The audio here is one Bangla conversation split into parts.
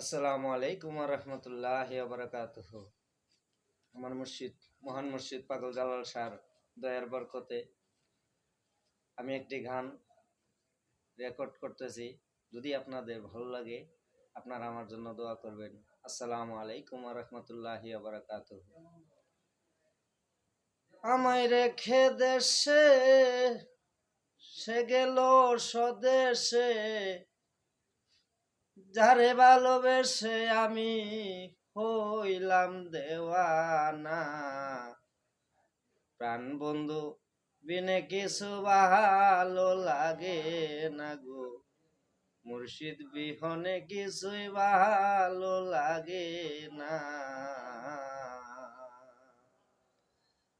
আসসালামু আলাইকুম রহমতুল্লাহ বারকাত আমার মুর্শিদ, মহান মুর্শিদ পাগল জালাল সার দয়ার বরকতে আমি একটি গান রেকর্ড করতেছি। যদি আপনাদের ভালো লাগে, আপনারা আমার জন্য দোয়া করবেন। আসসালামু আলাইকুম রহমতুল্লাহ বারকাত আমায় রেখে দেশে, সে গেল স্বদেশে যারে ভালোবেসে আমি হইলাম দেওয়ানা। প্রাণ বন্ধু, বিনে কিছু ভালো লাগে না গো। মুর্শিদ বিহনে কিছুই ভালো লাগে না।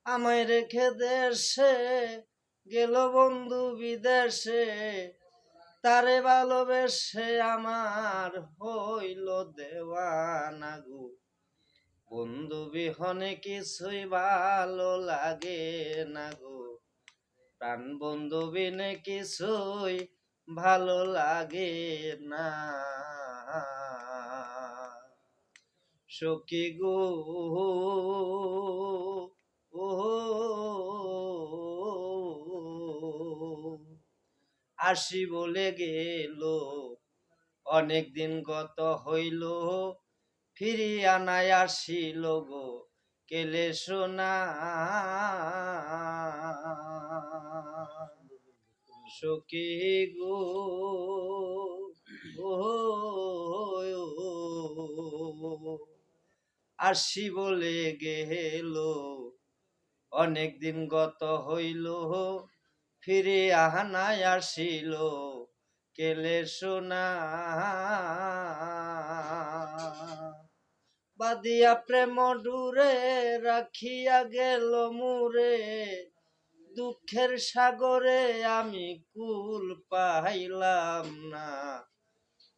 আমায় রেখে দেশে গেল বন্ধু বিদেশে। তারে ভালোবেসে আমার হইল দেওয়ানা গো। বন্ধু বিহনে কিছুই ভালো লাগে না গো। প্রাণ বন্ধু বিনে কিছুই ভালো লাগে না। সখী গো। আসি বলে গেল। অনেক দিন গত হইল, ফিরিয়া নাই আসিল গো, কেলে সোনা? সখী গো আসি বলে গেল, অনেক দিন গত হইল ফিরে আহানায় আসিল, কেলে সোনা? বাদিয়া প্রেম ডুরে রাখিয়া গেল মুরে, দুঃখের সাগরে আমি কুল পাইলাম না।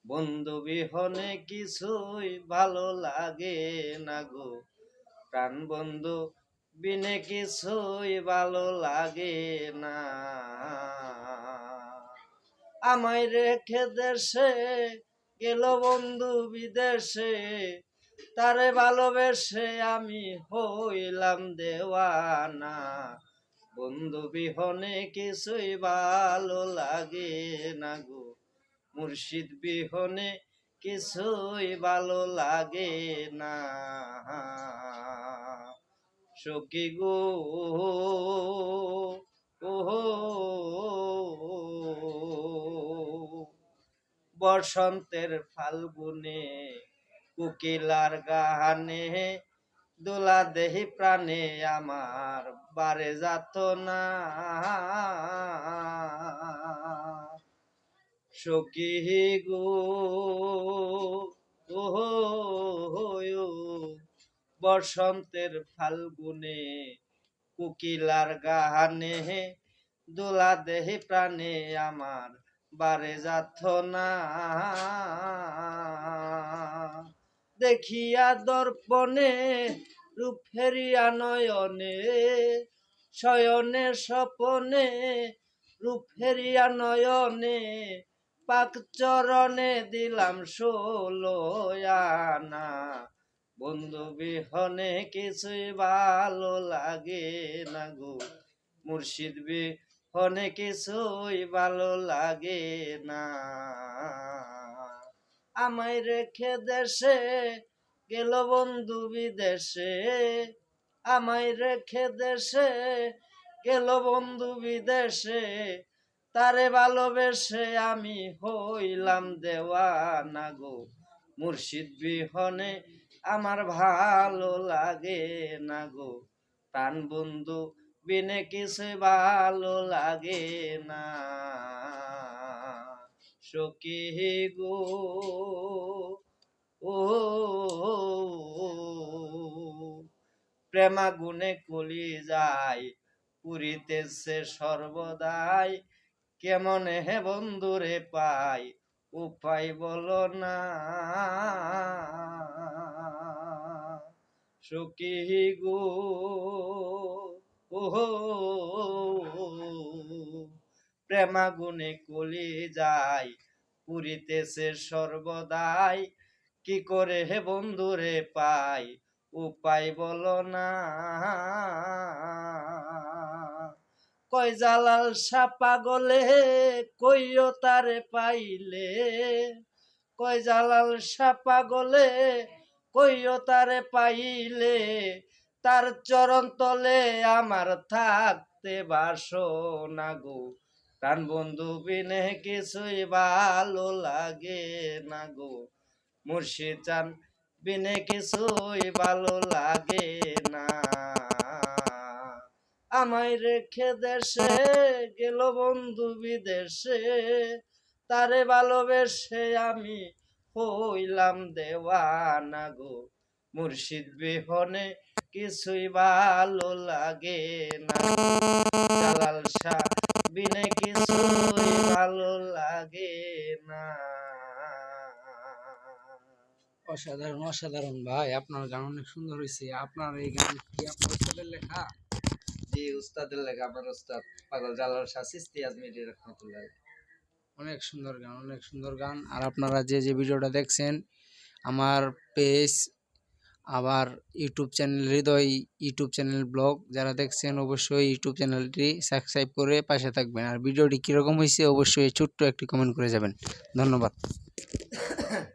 বন্ধু বিহনে কিছুই ভালো লাগে না গো, প্রাণ বন্ধু বিনে কিছুই ভালো লাগে না। আমায় রেখে দেশে গেল বন্ধু বিদেশে, তারে ভালোবেসে আমি হইলাম দেওয়ানা। বন্ধু বিহনে কিছুই ভালো লাগে না গো, মুর্শিদ বিহনে কিছুই ভালো লাগে না। সখী গো ওহো বসন্তের ফাল্গুনে কুকিলার গানে দোলা দেহি প্রাণে আমার বারে যাত না। সখী গো বসন্তের ফাল্গুনে কুকিলার গানে দোলা দেহি প্রাণে আমার বারে যাত না। দেখিয়া দর্পণে, রূপ ফেরিয়া নয়নে, শয়নে স্বপনে, রূপ ফেরিয়া নয়নে, পাক চরণে দিলাম ষোলো আনা বন্ধু বিহনে কিছুই ভালো লাগে না গো। মুর্শিদ বিহনে কিছুই ভালো লাগে না। আমায় রেখে দেশে গেল বন্ধু বিদেশে। আমায় রেখে দেশে গেল বন্ধু বিদেশে। তারে ভালোবেসে আমি হইলাম দেওয়ানা গো। মুর্শিদ বিহনে আমার ভালো লাগে না গো। প্রাণ বন্ধু, বিনে কিছু ভালো লাগে না। সখী গো, ও, প্রেমা গুনে কলি যায় পুরিতেছে সর্বদাই। কেমন হে বন্ধুরে পাই, উপায় বলো না। সখী গো, ওহো। প্রেমাগুনে কলি যায় পুরিতেছে সর্বদাই। কি করে হে বন্ধুরে পাই, উপায় বলো না। কই জালাল সা পাগলে কইও তারে পাইলে। কই জালাল সা পাগলে কইও তারে পাইলে, তার চরণ তলে আমার থাকতে বাসনা গো। প্রাণ বন্ধু বিনে কিছুই ভালো লাগে না গো। মুর্শিদ চান বিনে কিছুই ভালো লাগে না। আমায় রেখে দেশে গেল বন্ধু বিদেশে, তারে ভালোবেসে আমি হইলাম দেওয়ানা গো। মুর্শিদ বিহনে কিছুই ভালো লাগে না। জালাল শাহ বিনে কিছুই ভালো লাগে না। অসাধারণ অসাধারণ ভাই আপনার গান অনেক সুন্দর হয়েছে আপনার এই গান কি আপনার উস্তাদের লেখা? জি উস্তাদের লেখা আমার উস্তাদ পাগল জালাল শাহ সিস্তি আজমিরি রহমতুল্লাহ অনেক সুন্দর গান, অনেক সুন্দর গান। আর আপনারা যে যে ভিডিওটা দেখছেন, আমার পেজ আবার YouTube channel, Hridoy YouTube channel blog, যারা দেখছেন, অবশ্যই ইউটিউব চ্যানেলটি সাবস্ক্রাইব করে পাশে থাকবেন। আর ভিডিওটি কীরকম হয়েছে, অবশ্যই ছোট্ট একটি কমেন্ট করে যাবেন। ধন্যবাদ।